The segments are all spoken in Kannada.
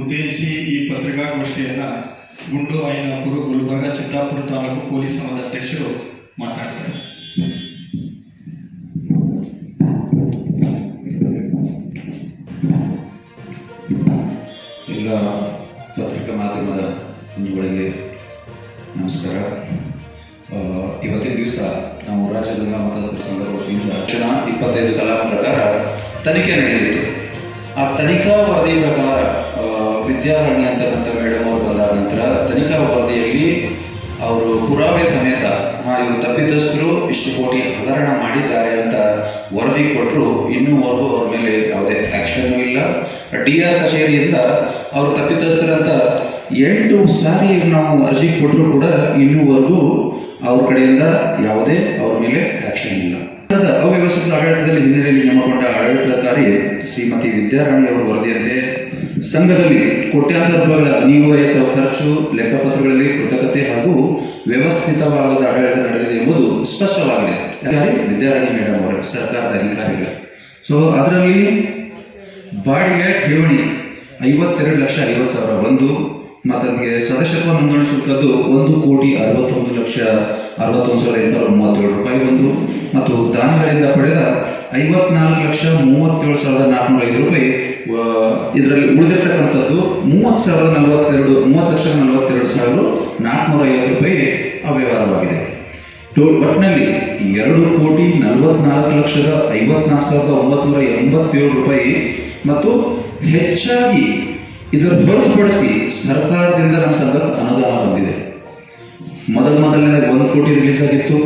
ಉದ್ದೇಶಿಸಿ ಈ ಪತ್ರಿಕಾಗೋಷ್ಠಿಯನ್ನು ಗುಂಡು ಐನಾಪುರ ಗುಲ್ಬರ್ಗ, ಚಿತ್ತಾಪುರ ತಾಲೂಕು ಪೊಲೀಸ್ ಸಂಘದ ಅಧ್ಯಕ್ಷರು ಮಾತಾಡ್ತಾರೆ. ಎಲ್ಲ ಪತ್ರಿಕಾ ಮಾಧ್ಯಮದ ಕುಂಜುಗಳಿಗೆ ನಮಸ್ಕಾರ. ಇವತ್ತೇ ದಿವಸ ನಾವು ರಾಜ್ಯದಿಂದ ಮತಸ್ಥರ ಸಂಘದ ವತಿಯಿಂದ ಇಪ್ಪತ್ತೈದು ಕಲಾ ಪ್ರಕಾರ ತನಿಖೆ ನಡೆಯಿತು ಆ ತನಿಖಾ ವರದಿ ಪ್ರಕಾರ ಆ, ವಿದ್ಯಾರಾಣಿ ಅಂತಕ್ಕಂಥ ಮೇಡಮ್ ಅವರು ಬಂದ ನಂತರ ತನಿಖಾ ವರದಿಯಲ್ಲಿ ಅವರು ಪುರಾವೆ ಸಮೇತ ಇವರು ತಪ್ಪಿತಸ್ಥರು ಇಷ್ಟು ಕೋಟಿ ಹಗರಣ ಮಾಡಿದ್ದಾರೆ ಅಂತ ವರದಿ ಕೊಟ್ಟರು ಇನ್ನೂವರೆಗೂ ಅವ್ರ ಮೇಲೆ ಯಾವುದೇ ಆ್ಯಕ್ಷನ್ ಇಲ್ಲ. ಡಿ ಆರ್ ಕಚೇರಿಯಿಂದ ಅವರು ತಪ್ಪಿತಸ್ಥರಂತ ಎಂಟು ಸಾರಿ ನಾವು ಅರ್ಜಿ ಕೊಟ್ಟರು ಕೂಡ ಇನ್ನೂವರೆಗೂ ಅವ್ರ ಕಡೆಯಿಂದ ಯಾವುದೇ ಅವ್ರ ಮೇಲೆ ಆ್ಯಕ್ಷನ್ ಇಲ್ಲ. ಅವ್ಯವಸ್ಥಿತ ಆಡಳಿತದಲ್ಲಿ ಹಿನ್ನೆಲೆಯಲ್ಲಿ ನೇಮಕೊಂಡ ಆಡಳಿತಾಧಿಕಾರಿ ಶ್ರೀಮತಿ ವಿದ್ಯಾರಾಣಿ ಅವರು ವರದಿಯಂತೆ ಸಂಘದಲ್ಲಿ ಕೋಟ್ಯಾಂತರ ರೂಪಾಯಿಗಳ ಅನಿವಾರ್ಯತ ಖರ್ಚು, ಲೆಕ್ಕಪತ್ರಗಳಲ್ಲಿ ಕೃತಕತೆ ಹಾಗೂ ವ್ಯವಸ್ಥಿತವಾದ ಆಡಳಿತ ನಡೆದಿದೆ ಎಂಬುದು ಸ್ಪಷ್ಟವಾಗಿದೆ. ಅದೇ ವಿದ್ಯಾರಾಣಿ ಮೇಡಮ್ ಅವರ, ಸರ್ಕಾರದ ಅಧಿಕಾರಿಗಳ. ಸೊ ಅದರಲ್ಲಿ ಬಾಡಿಗೆ ಠೇವಣಿ ಐವತ್ತೆರಡು ಲಕ್ಷ ಐವತ್ತು ಸಾವಿರ ಒಂದು ಮತ್ತು ಅದಕ್ಕೆ ಸದಸ್ಯತ್ವ ನೋಂದಣಿ ಶುಲ್ಕದ್ದು ಒಂದು ಕೋಟಿ ಅರವತ್ತೊಂದು ಲಕ್ಷ ಅರವತ್ತೊಂದು ಸಾವಿರದ ಎಂಟುನೂರ ಮೂವತ್ತೇಳು ರೂಪಾಯಿ ಒಂದು, ಮತ್ತು ದಾನಗಳಿಂದ ಪಡೆದ ಐವತ್ನಾಲ್ಕು ಲಕ್ಷ ಮೂವತ್ತೇಳು ಸಾವಿರದ ನಾಲ್ಕುನೂರ ಐದು ರೂಪಾಯಿ ಇದರಲ್ಲಿ ಉಳಿದಿರ್ತಕ್ಕಂಥದ್ದು ಮೂವತ್ತು ಸಾವಿರದ ನಲವತ್ತೆರಡು, ಮೂವತ್ತು ಲಕ್ಷ ನಲವತ್ತೆರಡು ಸಾವಿರ ನಾಲ್ಕುನೂರ ಐವತ್ತು ರೂಪಾಯಿ ಅವ್ಯವಹಾರವಾಗಿದೆ. ಟೋ ಒಟ್ಟಿನಲ್ಲಿ ಎರಡು ಕೋಟಿ ನಲವತ್ನಾಲ್ಕು ಲಕ್ಷದ ಐವತ್ನಾಲ್ಕು ಸಾವಿರದ ಒಂಬತ್ನೂರ ಎಂಬತ್ತೇಳು ರೂಪಾಯಿ ಮತ್ತು ಹೆಚ್ಚಾಗಿ ಇದರ ಹೊರತುಪಡಿಸಿ ಸರ್ಕಾರದಿಂದ ನಮ್ಮ ಸಂಘಕ್ಕೆ ಅನುದಾನ ಬಂದಿದೆ. ಮೊದಲ ಮೊದಲನೇ ಒಂದು ಕೋಟಿ ರಿಲೀಸ್ ಆಗಿತ್ತು.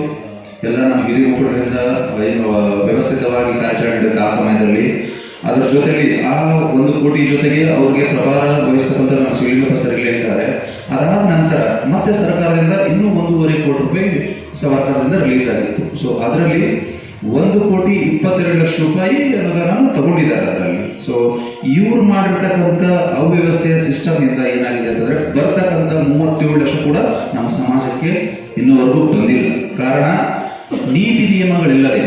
ಎಲ್ಲ ನಮ್ಮ ಹಿರಿಯ ಮುಖಂಡರಿಂದ ವ್ಯವಸ್ಥಿತವಾಗಿ ಕಾರ್ಯಾಚರಣೆ ಆ ಸಮಯದಲ್ಲಿ ಅದರ ಜೊತೆಗೆ ಆ ಒಂದು ಕೋಟಿ ಜೊತೆಗೆ ಅವ್ರಿಗೆ ಪ್ರಭಾರ ವಹಿಸ್ತಕ್ಕಂಥ ನಮ್ಮ ಸಿವಿಲ್ ಸರ್ ಹೇಳಿದ್ದಾರೆ ಅದಾದ ನಂತರ ಮತ್ತೆ ಸರ್ಕಾರದಿಂದ ಇನ್ನೂ ಒಂದೂವರೆ ಕೋಟಿ ರೂಪಾಯಿ ಸರ್ಕಾರದಿಂದ ರಿಲೀಸ್ ಆಗಿತ್ತು. ಸೊ ಅದರಲ್ಲಿ ಒಂದು ಕೋಟಿ ಇಪ್ಪತ್ತೆರಡು ಲಕ್ಷ ರೂಪಾಯಿ ಅನುದಾನ ತಗೊಂಡಿದ್ದಾರೆ ಅದರಲ್ಲಿ. ಸೊ ಇವ್ರು ಮಾಡಿರ್ತಕ್ಕಂಥ ಅವ್ಯವಸ್ಥೆಯ ಸಿಸ್ಟಮ್ ಇಂದ ಏನಾಗಿದೆ ಅಂತಂದ್ರೆ ಬರ್ತಕ್ಕಂಥ ಮೂವತ್ತೇಳು ಲಕ್ಷ ಕೂಡ ನಮ್ಮ ಸಮಾಜಕ್ಕೆ ಇನ್ನೂವರೆಗೂ ಬಂದಿಲ್ಲ. ಕಾರಣ ನೀತಿ ನಿಯಮಗಳಿಲ್ಲದೆ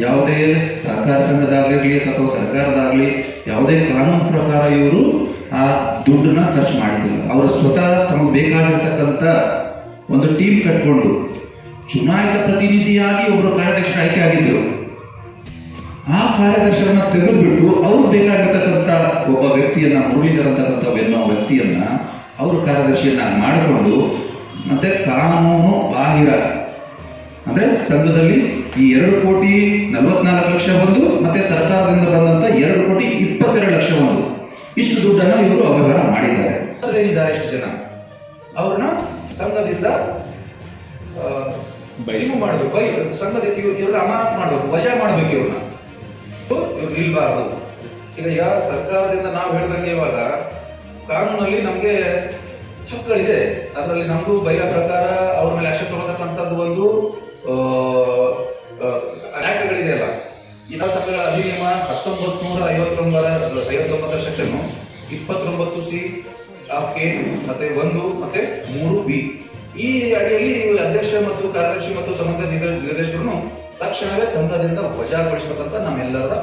ಯಾವುದೇ ಸಹಕಾರ ಸಂಘದಾಗಲಿ ಅಥವಾ ಸರ್ಕಾರದಾಗಲಿ ಯಾವುದೇ ಕಾನೂನು ಪ್ರಕಾರ ಇವರು ಆ ದುಡ್ಡನ್ನ ಖರ್ಚು ಮಾಡಿದ್ದಿಲ್ಲ ಅವರು ಸ್ವತಃ ತಮಗೆ ಬೇಕಾಗಿರ್ತಕ್ಕಂಥ ಒಂದು ಟೀಮ್ ಕಟ್ಕೊಂಡು ಚುನಾಯಿತ ಪ್ರತಿನಿಧಿಯಾಗಿ ಒಬ್ಬರು ಕಾರ್ಯದರ್ಶಿ ಆಯ್ಕೆ ಆಗಿದ್ರು. ಆ ಕಾರ್ಯದರ್ಶನ ತೆಗೆದುಬಿಟ್ಟು ಅವ್ರು ಬೇಕಾಗಿರ್ತಕ್ಕಂಥ ಒಬ್ಬ ವ್ಯಕ್ತಿಯನ್ನ, ಮುರಳೀಧರ್ ಅಂತಕ್ಕಂಥ ಎನ್ನೋ ವ್ಯಕ್ತಿಯನ್ನ ಅವರು ಕಾರ್ಯದರ್ಶಿಯನ್ನ ಮಾಡಿಕೊಂಡು, ಮತ್ತೆ ಕಾನೂನು ಬಾಹಿರ, ಅಂದ್ರೆ ಸಂಘದಲ್ಲಿ ಈ ಎರಡು ಕೋಟಿ ನಲವತ್ನಾಲ್ಕು ಲಕ್ಷ ಒಂದು ಮತ್ತೆ ಸರ್ಕಾರದಿಂದ ಬಂದಂತ ಎರಡು ಕೋಟಿ ಇಪ್ಪತ್ತೆರಡು ಲಕ್ಷ ಒಂದು. ಇಷ್ಟು ದುಡ್ಡನ್ನು ಇವರು ಅವ್ಯವಹಾರ ಮಾಡಿದ್ದಾರೆ. ಏನಿದ್ದಾರೆ ಇಷ್ಟು ಜನ? ಅವ್ರನ್ನ ಸಂಘದಿಂದ ಇದು ಮಾಡಬೇಕು ಬೈ. ಸಂಘದಿಂದ ಇವ್ರು ಇವ್ರ ಅಮಾನತ್ ಮಾಡಬೇಕು ವಜಾ ಮಾಡಬೇಕು ಇವ್ರನ್ನ. ಇವ್ರು ನಿಲ್ಬಾರ್ದು. ಈಗ ಸರ್ಕಾರದಿಂದ ನಾವು ಹೇಳ್ದಂಗೆ ಇವಾಗ ಕಾನೂನಲ್ಲಿ ನಮಗೆ ಹಕ್ಕುಗಳಿದೆ. ಅದರಲ್ಲಿ ನಮ್ದು ಬೈಲ ಪ್ರಕಾರ ಅವ್ರ ಮೇಲೆ ಆಕ್ಷನ್ ತಗೊಳ್ತಕ್ಕಂಥದ್ದು ಒಂದು ಹತ್ತೊಂಬತ್ತು ನೂರ ಐವತ್ತೊಂಬರ ಐವತ್ತೊಂಬತ್ತರ ಸೆಕ್ಷನ್ ಇಪ್ಪತ್ತೊಂಬತ್ತು ಸಿ ಆಫ್ ಕೆ ಮತ್ತೆ ಒಂದು, ಮತ್ತೆ ಮೂರು ಬಿ ಈ ಅಡಿಯಲ್ಲಿ ಅಧ್ಯಕ್ಷ ಮತ್ತು ಕಾರ್ಯದರ್ಶಿ ಮತ್ತು ಸಂಬಂಧ ನಿರ್ದೇಶಕರನ್ನು ತಕ್ಷಣವೇ ಸಂಘದಿಂದ ವಜಾಗೊಳಿಸಬೇಕಂತ ನಮ್ಮೆಲ್ಲರ